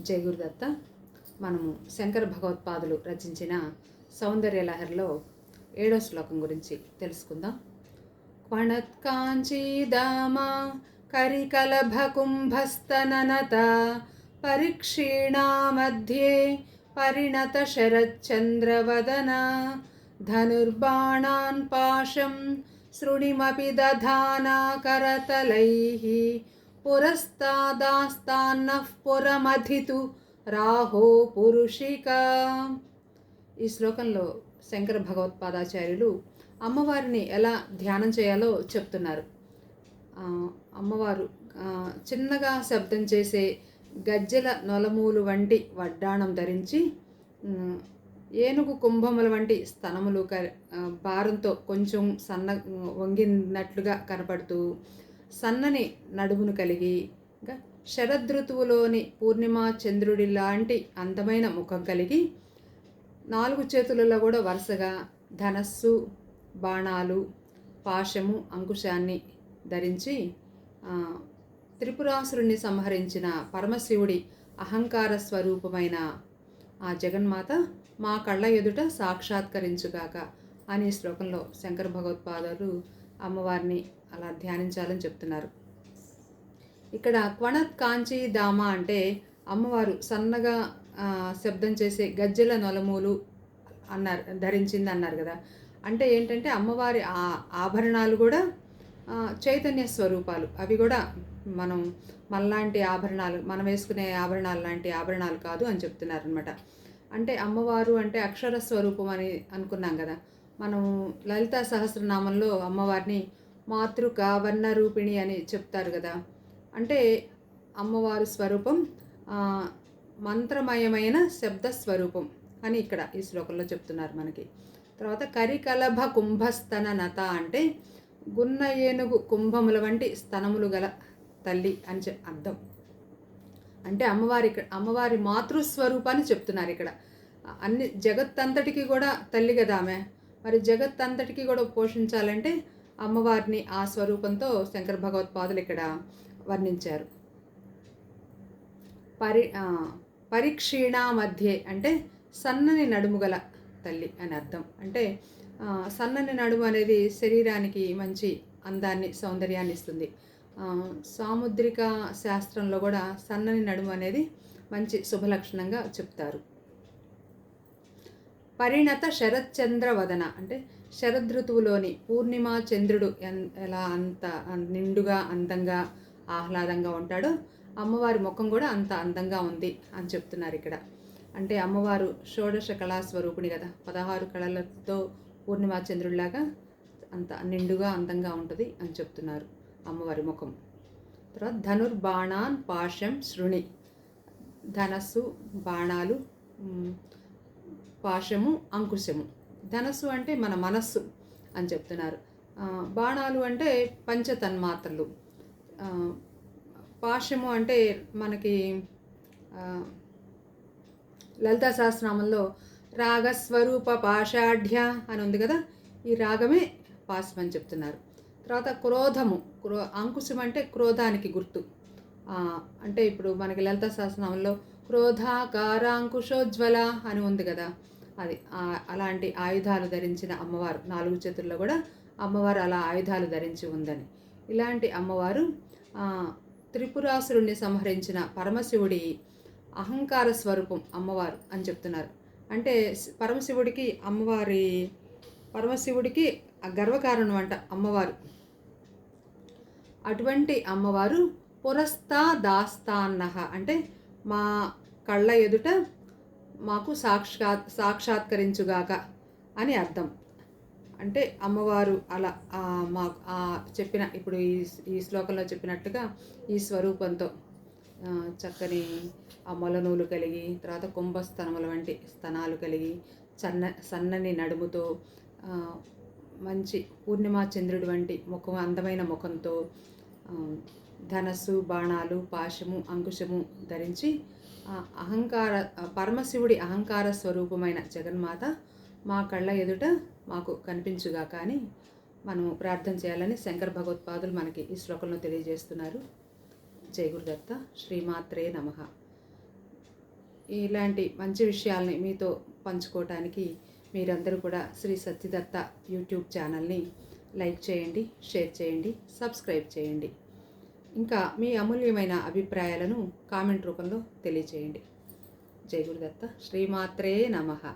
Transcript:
జయగురుదత్త మనము శంకర భగవత్పాదులు రచించిన సౌందర్య లహరిలో ఏడో శ్లోకం గురించి తెలుసుకుందాం. క్వణత్కాంచీదామ కరికలభకుంభస్తననత పరిక్షీణా మధ్యే పరిణత శరచ్చంద్రవదన ధనుర్బాణాన్ పాశం శృణిమపి దధానాకరతలై పురస్తాదాస్తాన్నః పురమధితు రాహో పురుషిక ఈ శ్లోకంలో శంకర భగవత్పాదాచార్యులు అమ్మవారిని ఎలా ధ్యానం చేయాలో చెప్తున్నారు. అమ్మవారు చిన్నగా శబ్దం చేసే గజ్జెల నొలమూలు వంటి వడ్డాణం ధరించి ఏనుగు కుంభముల వంటి స్తనములు క భారంతో కొంచెం సన్న వంగినట్లుగా కనపడుతూ సన్నని నడుమును కలిగి ఇంకా శరదృతువులోని పూర్ణిమ చంద్రుడి లాంటి అందమైన ముఖం కలిగి నాలుగు చేతులలో కూడా వరుసగా ధనస్సు బాణాలు పాశము అంకుశాన్ని ధరించి త్రిపురాసురుణ్ణి సంహరించిన పరమశివుడి అహంకార స్వరూపమైన ఆ జగన్మాత మా కళ్ళ ఎదుట సాక్షాత్కరించుగాక అని శ్లోకంలో శంకర భగవత్పాదాలు అమ్మవారిని అలా ధ్యానించాలని చెప్తున్నారు. ఇక్కడ క్వణత్ కాంచి దామ అంటే అమ్మవారు సన్నగా శబ్దం చేసే గజ్జెల నొలమూలు అన్నారు ధరించింది అన్నారు కదా. అంటే ఏంటంటే అమ్మవారి ఆ ఆభరణాలు కూడా చైతన్య స్వరూపాలు. అవి కూడా మనం మనలాంటి ఆభరణాలు మనం వేసుకునే ఆభరణాలు లాంటి ఆభరణాలు కాదు అని చెప్తున్నారు అనమాట అంటే అమ్మవారు అంటే అక్షర స్వరూపం అని అనుకున్నాం కదా. మనం లలితా సహస్రనామంలో అమ్మవారిని మాతృక వర్ణ రూపిణి అని చెప్తారు కదా. అంటే అమ్మవారు స్వరూపం మంత్రమయమైన శబ్ద స్వరూపం అని ఇక్కడ ఈ శ్లోకంలో చెప్తున్నారు మనకి. తర్వాత కరికలభ కుంభస్తన నత అంటే గున్న ఏనుగు కుంభముల వంటి స్తనములు గల తల్లి అని చె అర్థం. అంటే అమ్మవారి ఇక్కడ అమ్మవారి మాతృస్వరూపాన్ని చెప్తున్నారు ఇక్కడ. అన్ని జగత్తంతటికి కూడా తల్లి కదా ఆమె. మరి జగత్ అంతటికీ కూడా పోషించాలంటే అమ్మవారిని ఆ స్వరూపంతో శంకర భగవత్పాదులు ఇక్కడ వర్ణించారు. పరి ఆ, మధ్య మధ్యే అంటే సన్నని నడుము గల తల్లి అని అర్థం. అంటే సన్నని నడుము అనేది శరీరానికి మంచి అందాన్ని సౌందర్యాన్ని ఇస్తుంది. సాముద్రిక శాస్త్రంలో కూడా సన్నని నడుము అనేది మంచి శుభలక్షణంగా చెప్తారు. పరిణత శరత్చంద్ర వదన అంటే శరదృతువులోని పూర్ణిమ చంద్రుడు ఎన్ ఎలా అంత నిండుగా అందంగా ఆహ్లాదంగా ఉంటాడో అమ్మవారి ముఖం కూడా అంత అందంగా ఉంది అని చెప్తున్నారు ఇక్కడ. అంటే అమ్మవారు షోడశ కళా స్వరూపిణి కదా పదహారు కళలతో పూర్ణిమ చంద్రుడిలాగా అంత నిండుగా అందంగా ఉంటుంది అని చెప్తున్నారు అమ్మవారి ముఖం. తర్వాత ధనుర్బాణాన్ పాశం శృణి ధనస్సు బాణాలు పాశము అంకుశము. ధనస్సు అంటే మన మనస్సు అని చెప్తున్నారు. బాణాలు అంటే పంచతన్మాత్రలు. పాశము అంటే మనకి లలితా సహస్రనామంలో రాగస్వరూప పాషాఢ్య అని ఉంది కదా ఈ రాగమే పాశం అని చెప్తున్నారు. తర్వాత క్రోధము క్రో అంకుశం అంటే క్రోధానికి గుర్తు. అంటే ఇప్పుడు మనకి లలిత సహస్రనామంలో క్రోధాకారాంకుశోజ్వల అని ఉంది కదా. అది అలాంటి ఆయుధాలు ధరించిన అమ్మవారు నాలుగు చేతుల్లో కూడా అమ్మవారు అలా ఆయుధాలు ధరించి ఉందని. ఇలాంటి అమ్మవారు త్రిపురాసురుణ్ణి సంహరించిన పరమశివుడి అహంకార స్వరూపం అమ్మవారు అని చెప్తున్నారు. అంటే పరమశివుడికి అమ్మవారి పరమశివుడికి గర్వకారణం అంట అమ్మవారు. అటువంటి అమ్మవారు పురస్తా దాస్తాన్నహ అంటే మా కళ్ళ ఎదుట మాకు సాక్షాత్ సాక్షాత్కరించుగాక అని అర్థం. అంటే అమ్మవారు అలా మా చెప్పిన ఇప్పుడు ఈ ఈ శ్లోకంలో చెప్పినట్టుగా ఈ స్వరూపంతో చక్కని ఆ మొలనూలు కలిగి తర్వాత కుంభస్తనముల వంటి స్తనాలు కలిగి సన్న సన్నని నడుముతో మంచి పూర్ణిమా చంద్రుడి వంటి ముఖం అందమైన ముఖంతో ధనస్సు బాణాలు పాశము అంకుశము ధరించి అహంకార పరమశివుడి అహంకార స్వరూపమైన జగన్మాత మా కళ్ళ ఎదుట మాకు కనిపించుగా కానీ మనము ప్రార్థన చేయాలని శంకర భగవత్పాదులు మనకి ఈ శ్లోకంలో తెలియజేస్తున్నారు. జై గురుదత్త. శ్రీమాత్రే నమః. ఇలాంటి మంచి విషయాల్ని మీతో పంచుకోవటానికి మీరందరూ కూడా శ్రీ సత్యదత్త యూట్యూబ్ ఛానల్ని లైక్ చేయండి షేర్ చేయండి సబ్స్క్రైబ్ చేయండి. ఇంకా మీ అమూల్యమైన అభిప్రాయాలను కామెంట్ రూపంలో తెలియచేయండి. జై గురుదత్త. శ్రీమాత్రే నమః.